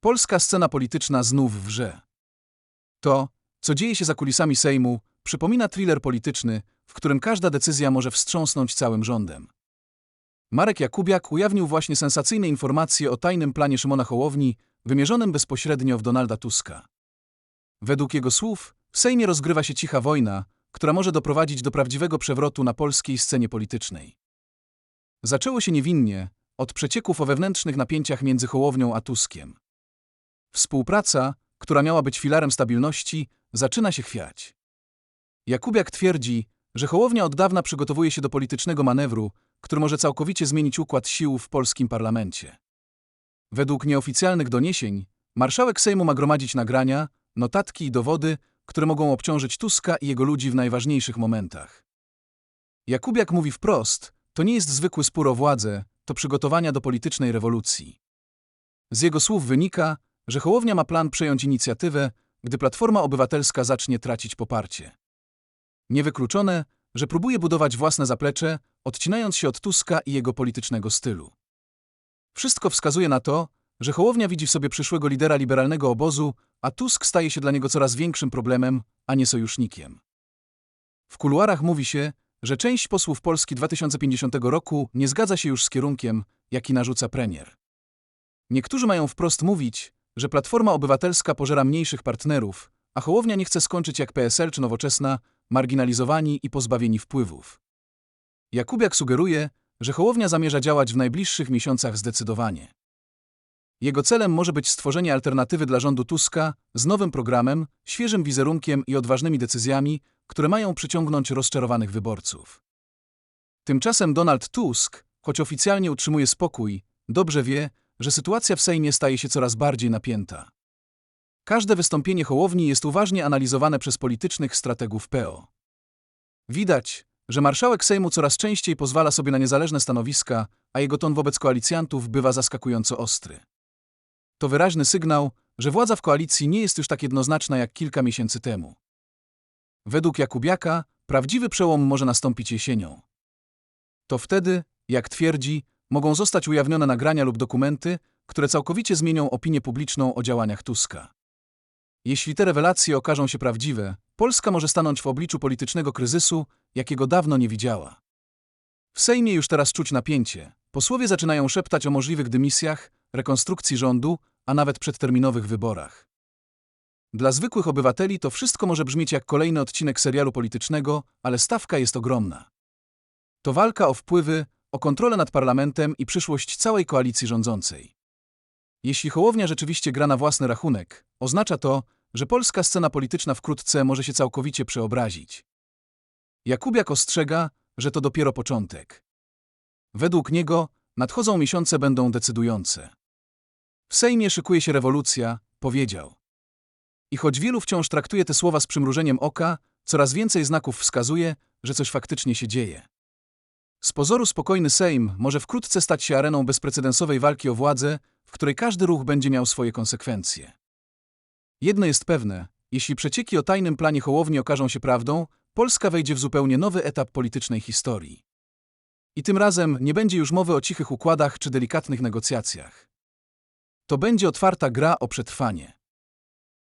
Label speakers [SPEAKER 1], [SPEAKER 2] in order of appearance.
[SPEAKER 1] Polska scena polityczna znów wrze. To, co dzieje się za kulisami Sejmu, przypomina thriller polityczny, w którym każda decyzja może wstrząsnąć całym rządem. Marek Jakubiak ujawnił właśnie sensacyjne informacje o tajnym planie Szymona Hołowni, wymierzonym bezpośrednio w Donalda Tuska. Według jego słów, w Sejmie rozgrywa się cicha wojna, która może doprowadzić do prawdziwego przewrotu na polskiej scenie politycznej. Zaczęło się niewinnie, od przecieków o wewnętrznych napięciach między Hołownią a Tuskiem. Współpraca, która miała być filarem stabilności, zaczyna się chwiać. Jakubiak twierdzi, że Hołownia od dawna przygotowuje się do politycznego manewru, który może całkowicie zmienić układ sił w polskim parlamencie. Według nieoficjalnych doniesień, marszałek Sejmu ma gromadzić nagrania, notatki i dowody, które mogą obciążyć Tuska i jego ludzi w najważniejszych momentach. Jakubiak mówi wprost, to nie jest zwykły spór o władzę, to przygotowania do politycznej rewolucji. Z jego słów wynika, że Hołownia ma plan przejąć inicjatywę, gdy Platforma Obywatelska zacznie tracić poparcie. Niewykluczone, że próbuje budować własne zaplecze, odcinając się od Tuska i jego politycznego stylu. Wszystko wskazuje na to, że Hołownia widzi w sobie przyszłego lidera liberalnego obozu, a Tusk staje się dla niego coraz większym problemem, a nie sojusznikiem. W kuluarach mówi się, że część posłów Polski 2050 roku nie zgadza się już z kierunkiem, jaki narzuca premier. Niektórzy mają wprost mówić, że Platforma Obywatelska pożera mniejszych partnerów, a Hołownia nie chce skończyć jak PSL czy Nowoczesna, marginalizowani i pozbawieni wpływów. Jakubiak sugeruje, że Hołownia zamierza działać w najbliższych miesiącach zdecydowanie. Jego celem może być stworzenie alternatywy dla rządu Tuska z nowym programem, świeżym wizerunkiem i odważnymi decyzjami, które mają przyciągnąć rozczarowanych wyborców. Tymczasem Donald Tusk, choć oficjalnie utrzymuje spokój, dobrze wie, że sytuacja w Sejmie staje się coraz bardziej napięta. Każde wystąpienie Hołowni jest uważnie analizowane przez politycznych strategów PO. Widać, że marszałek Sejmu coraz częściej pozwala sobie na niezależne stanowiska, a jego ton wobec koalicjantów bywa zaskakująco ostry. To wyraźny sygnał, że władza w koalicji nie jest już tak jednoznaczna jak kilka miesięcy temu. Według Jakubiaka prawdziwy przełom może nastąpić jesienią. To wtedy, jak twierdzi, mogą zostać ujawnione nagrania lub dokumenty, które całkowicie zmienią opinię publiczną o działaniach Tuska. Jeśli te rewelacje okażą się prawdziwe, Polska może stanąć w obliczu politycznego kryzysu, jakiego dawno nie widziała. W Sejmie już teraz czuć napięcie. Posłowie zaczynają szeptać o możliwych dymisjach, rekonstrukcji rządu, a nawet przedterminowych wyborach. Dla zwykłych obywateli to wszystko może brzmieć jak kolejny odcinek serialu politycznego, ale stawka jest ogromna. To walka o wpływy, o kontrolę nad parlamentem i przyszłość całej koalicji rządzącej. Jeśli Hołownia rzeczywiście gra na własny rachunek, oznacza to, że polska scena polityczna wkrótce może się całkowicie przeobrazić. Jakubiak ostrzega, że to dopiero początek. Według niego nadchodzą miesiące będą decydujące. W Sejmie szykuje się rewolucja, powiedział. I choć wielu wciąż traktuje te słowa z przymrużeniem oka, coraz więcej znaków wskazuje, że coś faktycznie się dzieje. Z pozoru spokojny Sejm może wkrótce stać się areną bezprecedensowej walki o władzę, w której każdy ruch będzie miał swoje konsekwencje. Jedno jest pewne, jeśli przecieki o tajnym planie Hołowni okażą się prawdą, Polska wejdzie w zupełnie nowy etap politycznej historii. I tym razem nie będzie już mowy o cichych układach czy delikatnych negocjacjach. To będzie otwarta gra o przetrwanie.